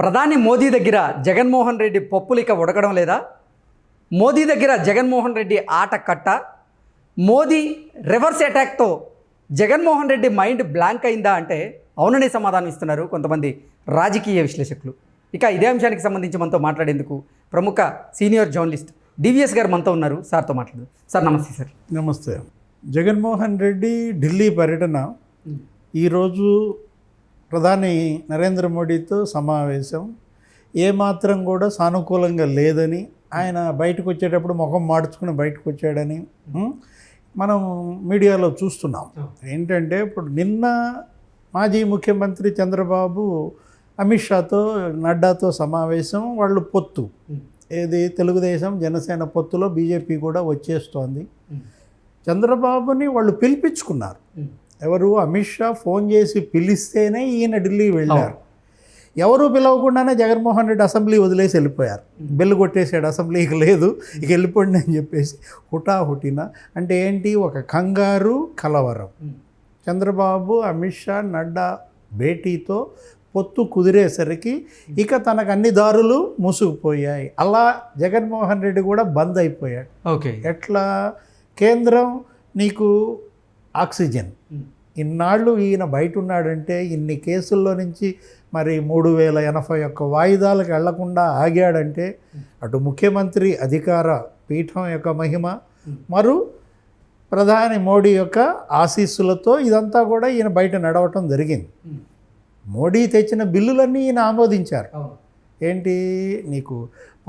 ప్రధాని మోదీ దగ్గర జగన్మోహన్ రెడ్డి పప్పులు ఇక ఉడకడం లేదా? మోదీ దగ్గర జగన్మోహన్ రెడ్డి ఆట కట్ట? మోదీ రివర్స్ అటాక్తో జగన్మోహన్ రెడ్డి మైండ్ బ్లాంక్ అయిందా అంటే అవుననే సమాధానం ఇస్తున్నారు కొంతమంది రాజకీయ విశ్లేషకులు. ఇక ఇదే అంశానికి సంబంధించి మనతో మాట్లాడేందుకు ప్రముఖ సీనియర్ జర్నలిస్ట్ డివిఎస్ గారు మనతో ఉన్నారు. సార్తో మాట్లాడు సార్ నమస్తే సార్. నమస్తే. జగన్మోహన్ రెడ్డి ఢిల్లీ పర్యటన ఈరోజు ప్రధాని నరేంద్ర మోడీతో సమావేశం. ఏమాత్రం కూడా సానుకూలంగా లేదని ఆయన బయటకు వచ్చేటప్పుడు ముఖం మార్చుకుని బయటకు వచ్చాడని మనం మీడియాలో చూస్తున్నాం. ఏంటంటే ఇప్పుడు నిన్న మాజీ ముఖ్యమంత్రి చంద్రబాబు అమిత్ షాతో నడ్డాతో సమావేశం వాళ్ళు పొత్తు. ఏది? తెలుగుదేశం జనసేన పొత్తులో బీజేపీ కూడా వచ్చేస్తోంది. చంద్రబాబుని వాళ్ళు పిలిపించుకున్నారు. ఎవరు? అమిత్ షా ఫోన్ చేసి పిలిస్తేనే ఈయన ఢిల్లీ వెళ్ళారు. ఎవరు పిలవకుండానే జగన్మోహన్ రెడ్డి అసెంబ్లీ వదిలేసి వెళ్ళిపోయారు. బెల్లు కొట్టేసాడు అసెంబ్లీకి లేదు ఇక వెళ్ళిపోండి అని చెప్పేసి హుటాహుటిన. అంటే ఏంటి? ఒక కంగారు కలవరం. చంద్రబాబు అమిత్ షా నడ్డా భేటీతో పొత్తు కుదిరేసరికి ఇక తనకు అన్ని దారులు మూసుకుపోయాయి. అలా జగన్మోహన్ రెడ్డి కూడా బంద్ అయిపోయాడు. ఓకే. ఎట్లా? కేంద్రం నీకు ఆక్సిజన్. ఇన్నాళ్ళు ఈయన బయట ఉన్నాడంటే ఇన్ని కేసుల్లో నుంచి మరి మూడు వేల ఎనభై ఒక్క వాయిదాలకు వెళ్ళకుండా ఆగాడంటే అటు ముఖ్యమంత్రి అధికార పీఠం యొక్క మహిమ మరు ప్రధాని మోడీ యొక్క ఆశీస్సులతో ఇదంతా కూడా ఈయన బయట నడవటం జరిగింది. మోడీ తెచ్చిన బిల్లులన్నీ ఈయన ఆమోదించారు. ఏంటి? నీకు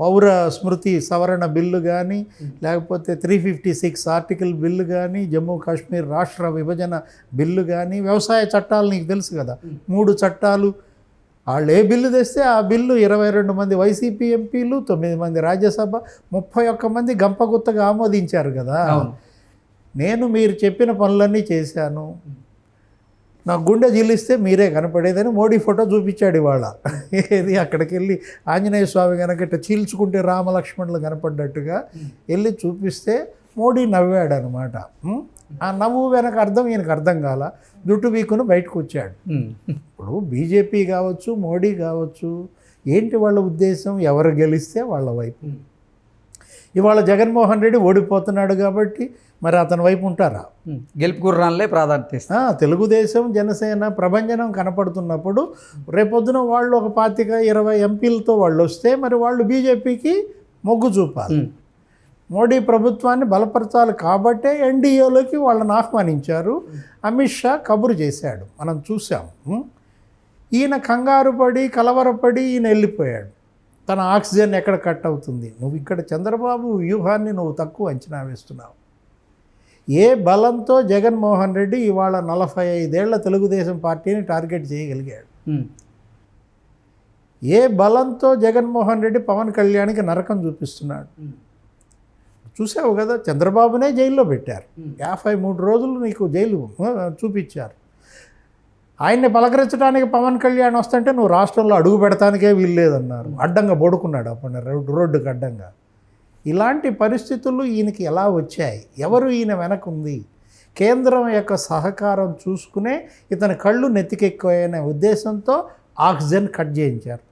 పౌర స్మృతి సవరణ బిల్లు కానీ లేకపోతే three fifty six article bill కానీ జమ్మూ కాశ్మీర్ రాష్ట్ర విభజన బిల్లు కానీ వ్యవసాయ చట్టాలు నీకు తెలుసు కదా. మూడు చట్టాలు. వాళ్ళు ఏ బిల్లు తెస్తే ఆ బిల్లు ఇరవై రెండు మంది వైసీపీ ఎంపీలు తొమ్మిది మంది రాజ్యసభ ముప్పై ఒక్క మంది గంపగుత్తగా ఆమోదించారు కదా. నేను మీరు చెప్పిన పనులన్నీ చేశాను. నా గుండె జిల్లిస్తే మీరే కనపడేదని మోడీ ఫోటో చూపించాడు ఇవాళ. ఏది అక్కడికి వెళ్ళి ఆంజనేయ స్వామి కనుక ఇట్లా చీల్చుకుంటే రామలక్ష్మణులు కనపడ్డట్టుగా వెళ్ళి చూపిస్తే మోడీ నవ్వాడు అనమాట ఆ నవ్వు వెనక అర్థం ఈయనకు అర్థం కాల. జుట్టు వీకును బయటకు వచ్చాడు. ఇప్పుడు బీజేపీ కావచ్చు మోడీ కావచ్చు ఏంటి వాళ్ళ ఉద్దేశం? ఎవరు గెలిస్తే వాళ్ళ వైపు. ఇవాళ జగన్మోహన్ రెడ్డి ఓడిపోతున్నాడు కాబట్టి మరి అతని వైపు ఉంటారా? గెలుపు గుర్రాలే ప్రాధాన్యత తెలుగుదేశం జనసేన ప్రభంజనం కనపడుతున్నప్పుడు రేపొద్దున వాళ్ళు ఒక పాతిక ఇరవై ఎంపీలతో వాళ్ళు వస్తే మరి వాళ్ళు బీజేపీకి మొగ్గు చూపాలి. మోడీ ప్రభుత్వాన్ని బలపరచాలి కాబట్టే ఎన్డీఏలోకి వాళ్ళని ఆహ్వానించారు. అమిత్ షా కబురు చేశాడు. మనం చూసాం? ఈయన కంగారు పడి కలవరపడి ఈయన వెళ్ళిపోయాడు. తన ఆక్సిజన్ ఎక్కడ కట్ అవుతుంది? నువ్వు ఇక్కడ చంద్రబాబు వ్యూహాన్ని నువ్వు తక్కువ అంచనా వేస్తున్నావు. ఏ బలంతో జగన్మోహన్ రెడ్డి ఇవాళ నలభై ఐదేళ్ళ తెలుగుదేశం పార్టీని టార్గెట్ చేయగలిగాడు? ఏ బలంతో జగన్మోహన్ రెడ్డి పవన్ కళ్యాణ్కి నరకం చూపిస్తున్నాడు? చూసావు కదా చంద్రబాబునే జైల్లో పెట్టారు. యాభై మూడు రోజులు నీకు జైలు చూపించారు. ఆయన్ని పలకరించడానికి పవన్ కళ్యాణ్ వస్తుంటే నువ్వు రాష్ట్రంలో అడుగు పెడతానికే వీల్లేదన్నారు. అడ్డంగా పడుకున్నాడు అప్పుడు రోడ్డు రోడ్డుకి అడ్డంగా. ఇలాంటి పరిస్థితులు ఈయనకి ఎలా వచ్చాయి? ఎవరు ఈయన వెనక ఉంది కేంద్రం యొక్క సహకారం చూసుకునే ఇతని కళ్ళు నెత్తికెక్కువనే ఉద్దేశంతో ఆక్సిజన్ కట్ చేయించారు.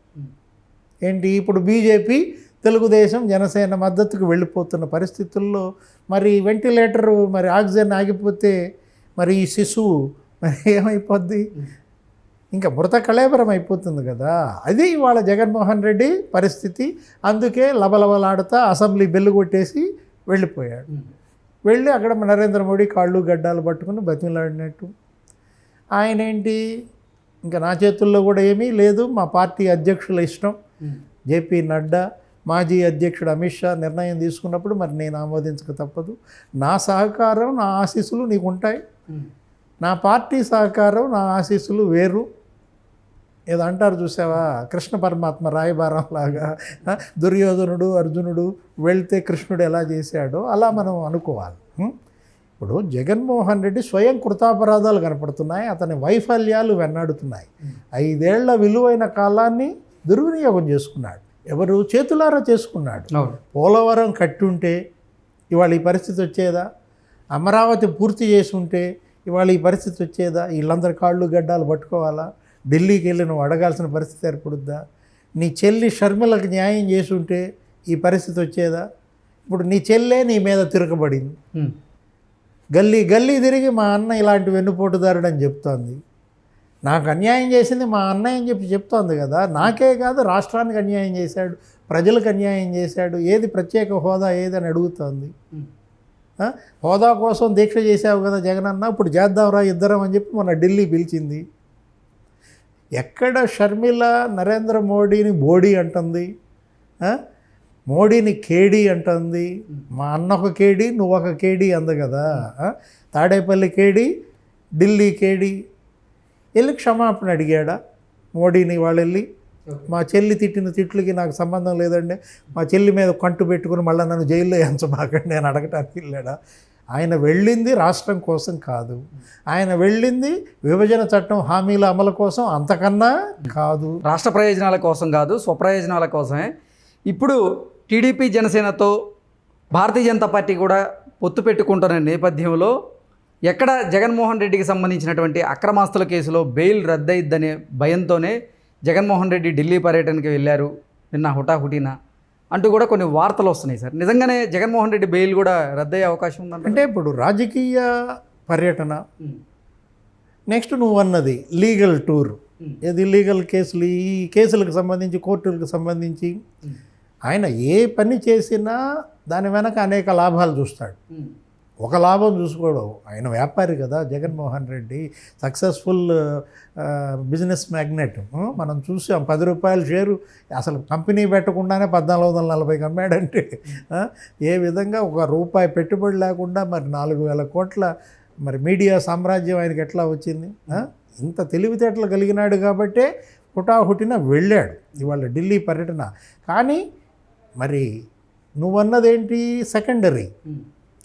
ఏంటి? ఇప్పుడు బీజేపీ తెలుగుదేశం జనసేన మద్దతుకు వెళ్ళిపోతున్న పరిస్థితుల్లో మరి వెంటిలేటరు మరి ఆక్సిజన్ ఆగిపోతే మరి ఈ శిశువు మరి ఏమైపోద్ది? ఇంకా మృత కళేబరం అయిపోతుంది కదా. అది ఇవాళ జగన్మోహన్ రెడ్డి పరిస్థితి. అందుకే లబలబలాడుతా అసెంబ్లీ బెల్లు కొట్టేసి వెళ్ళిపోయాడు. వెళ్ళి అక్కడ నరేంద్ర మోడీ కాళ్ళు గడ్డాలు పట్టుకుని బతిమలాడినట్టు. ఆయన ఏంటి ఇంకా నా చేతుల్లో కూడా ఏమీ లేదు. మా పార్టీ అధ్యక్షుల ఇష్టం. జేపీ నడ్డా మాజీ అధ్యక్షుడు అమిత్ షా నిర్ణయం తీసుకున్నప్పుడు మరి నేను ఆమోదించక తప్పదు. నా సహకారం నా ఆశీస్సులు నీకు ఉంటాయి నా పార్టీ సహకారం నా ఆశీస్సులు వేరు. ఏదో అంటారు చూసావా? కృష్ణ పరమాత్మ రాయబారం లాగా దుర్యోధనుడు అర్జునుడు వెళ్తే కృష్ణుడు ఎలా చేశాడో అలా మనం అనుకోవాలి? ఇప్పుడు జగన్మోహన్ రెడ్డి స్వయం కృతాపరాధాలు కనపడుతున్నాయి అతని వైఫల్యాలు వెన్నాడుతున్నాయి. ఐదేళ్ళ విలువైన కాలాన్ని దుర్వినియోగం చేసుకున్నాడు. ఎవరు? చేతులారా చేసుకున్నాడు. పోలవరం కట్టుంటే ఇవాళ ఈ పరిస్థితి వచ్చేదా? అమరావతి పూర్తి చేసి ఉంటే ఇవాళ ఈ పరిస్థితి వచ్చేదా? వీళ్ళందరి కాళ్ళు గడ్డాలు పట్టుకోవాలా? ఢిల్లీకి వెళ్ళి నువ్వు అడగాల్సిన పరిస్థితి ఏర్పడుద్దా? నీ చెల్లి షర్మిలకు న్యాయం చేసి ఉంటే ఈ పరిస్థితి వచ్చేదా? ఇప్పుడు నీ చెల్లే నీ మీద తిరగబడింది. గల్లీ గల్లీ తిరిగి మా అన్న ఇలాంటి వెన్నుపోటుదారుడు అని చెప్తోంది. నాకు అన్యాయం చేసింది మా అన్నయ్య అని చెప్పి చెప్తోంది కదా. నాకే కాదు రాష్ట్రానికి అన్యాయం చేశాడు ప్రజలకు అన్యాయం చేశాడు ఏది ప్రత్యేక హోదా ఏదని అడుగుతోంది. ఉమ్. ఆ? హోదా కోసం దీక్ష చేసావు కదా జగనన్న ఇప్పుడు చేద్దాంరా ఇద్దరం అని చెప్పి మన ఢిల్లీ పిలిచింది. ఎక్కడ షర్మిల నరేంద్ర మోడీని బోడీ అంటుంది? మోడీని కేడీ అంటుంది? మా అన్న ఒక కేడీ నువ్వు ఒక కేడీ అంది కదా. తాడేపల్లి కేడీ ఢిల్లీ కేడీ. వెళ్ళి క్షమాపణ అడిగాడా? మోడీని వాళ్ళు వెళ్ళి మా చెల్లి తిట్టిన తిట్లకి నాకు సంబంధం లేదండి. మా చెల్లి మీద కంటు పెట్టుకుని మళ్ళీ నన్ను జైల్లో ఎంచబాకండి. అని అడగటానికి వెళ్ళాడా? ఆయన వెళ్ళింది రాష్ట్రం కోసం కాదు. ఆయన వెళ్ళింది విభజన చట్టం హామీల అమలు కోసం అంతకన్నా కాదు. రాష్ట్ర ప్రయోజనాల కోసం కాదు స్వప్రయోజనాల కోసమే. ఇప్పుడు టీడీపీ జనసేనతో భారతీయ జనతా పార్టీ కూడా పొత్తు పెట్టుకుంటున్న నేపథ్యంలో ఎక్కడ జగన్మోహన్ రెడ్డికి సంబంధించినటువంటి అక్రమాస్తుల కేసులో బెయిల్ రద్దయిద్దనే భయంతోనే జగన్మోహన్ రెడ్డి ఢిల్లీ పర్యటనకి వెళ్ళారు నిన్న హుటాహుటిన అంటూ కూడా కొన్ని వార్తలు వస్తున్నాయి సార్. నిజంగానే జగన్మోహన్ రెడ్డి బెయిల్ కూడా రద్దయ్యే అవకాశం ఉందంటే అంటే ఇప్పుడు రాజకీయ పర్యటన. నెక్స్ట్ నువ్వు అన్నది లీగల్ టూర్. ఏది లీగల్ కేసులు? ఈ కేసులకు సంబంధించి కోర్టులకు సంబంధించి ఆయన ఏ పని చేసినా దాని వెనక అనేక లాభాలు చూస్తాడు. ఒక లాభం చూసుకోవడం. ఆయన వ్యాపారి కదా Jaganmohan Reddy. Successful business magnate. మనం చూసాం పది రూపాయల షేరు. అసలు కంపెనీ పెట్టకుండానే పద్నాలుగు వందల నలభై అమ్మాడంటే ఏ విధంగా ఒక రూపాయి పెట్టుబడి లేకుండా మరి నాలుగు వేల కోట్ల మరి మీడియా సామ్రాజ్యం ఆయనకి ఎట్లా వచ్చింది? ఇంత తెలివితేటలు కలిగినాడు కాబట్టే హుటాహుటిన వెళ్ళాడు ఇవాళ ఢిల్లీ పర్యటన. కానీ మరి నువ్వన్నదేంటి? సెకండరీ.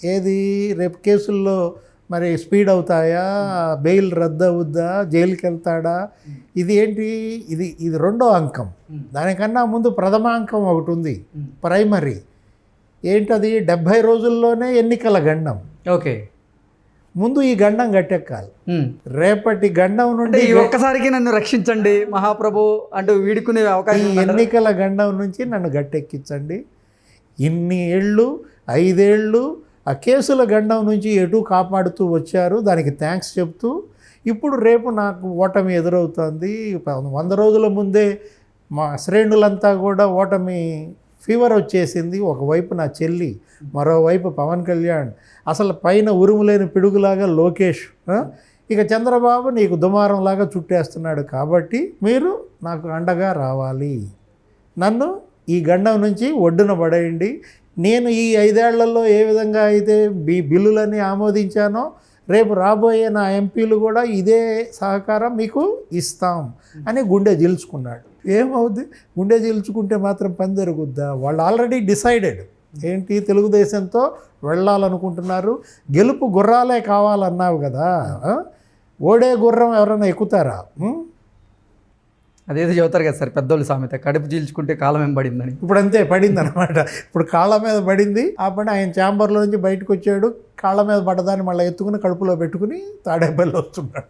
ఏది? రేపు కేసుల్లో మరి స్పీడ్ అవుతాయా? బెయిల్ రద్దు అవుద్దా జైలుకి వెళ్తాడా ఇది ఏంటి? ఇది ఇది రెండో అంకం. దానికన్నా ముందు ప్రథమ అంకం ఒకటి ఉంది. ప్రైమరీ. ఏంటది? డెబ్భై రోజుల్లోనే ఎన్నికల గండం. ఓకే. ముందు ఈ గండం గట్టెక్కాలి. ఉమ్. రేపటి గండం నుండి ఒక్కసారికి నన్ను రక్షించండి మహాప్రభు అంటూ వీడుకునే అవకాశం? ఎన్నికల గండం నుంచి నన్ను గట్టెక్కించండి. ఇన్ని ఏళ్ళు ఐదేళ్ళు ఆ కేసుల గండం నుంచి ఎటు కాపాడుతూ వచ్చారు? దానికి థ్యాంక్స్ చెప్తూ ఇప్పుడు రేపు నాకు ఓటమి ఎదురవుతుంది. వంద రోజుల ముందే మా శ్రేణులంతా కూడా ఓటమి ఫీవర్ వచ్చేసింది. ఒకవైపు నా చెల్లి మరోవైపు పవన్ కళ్యాణ్. అసలు పైన ఉరుములేని పిడుగులాగా లోకేష్ ఇక చంద్రబాబు నీకు దుమారంలాగా చుట్టేస్తున్నాడు కాబట్టి మీరు నాకు అండగా రావాలి. నన్ను ఈ గండం నుంచి ఒడ్డున పడేయండి. నేను ఈ ఐదేళ్ళలో ఏ విధంగా అయితే బి బిల్లులన్నీ ఆమోదించానో రేపు రాబోయే నా ఎంపీలు కూడా ఇదే సహకారం మీకు ఇస్తాం అని గుండె జీల్చుకున్నాడు. ఏమవుద్ది? గుండె జీల్చుకుంటే మాత్రం పని జరుగుద్దా? వాళ్ళు ఆల్రెడీ డిసైడెడ్. ఏంటి? తెలుగుదేశంతో వెళ్ళాలనుకుంటున్నారు. గెలుపు గుర్రాలే కావాలన్నావు కదా ఓడే గుర్రం ఎవరైనా ఎక్కుతారా? అదేదో చెబుతారు కదా సార్ పెద్దోళ్ళు సామెత కడుపు చీల్చుకుంటే కాలం ఏం పడిందని. ఇప్పుడు అంతే పడింది అనమాట ఇప్పుడు కాళ్ళ మీద పడింది ఆ పని ఆయన ఛాంబర్లో నుంచి బయటకు వచ్చాడు కాళ్ళ మీద పడ్డదాన్ని మళ్ళీ ఎత్తుకుని కడుపులో పెట్టుకుని తాడేపల్లి వస్తున్నాడు.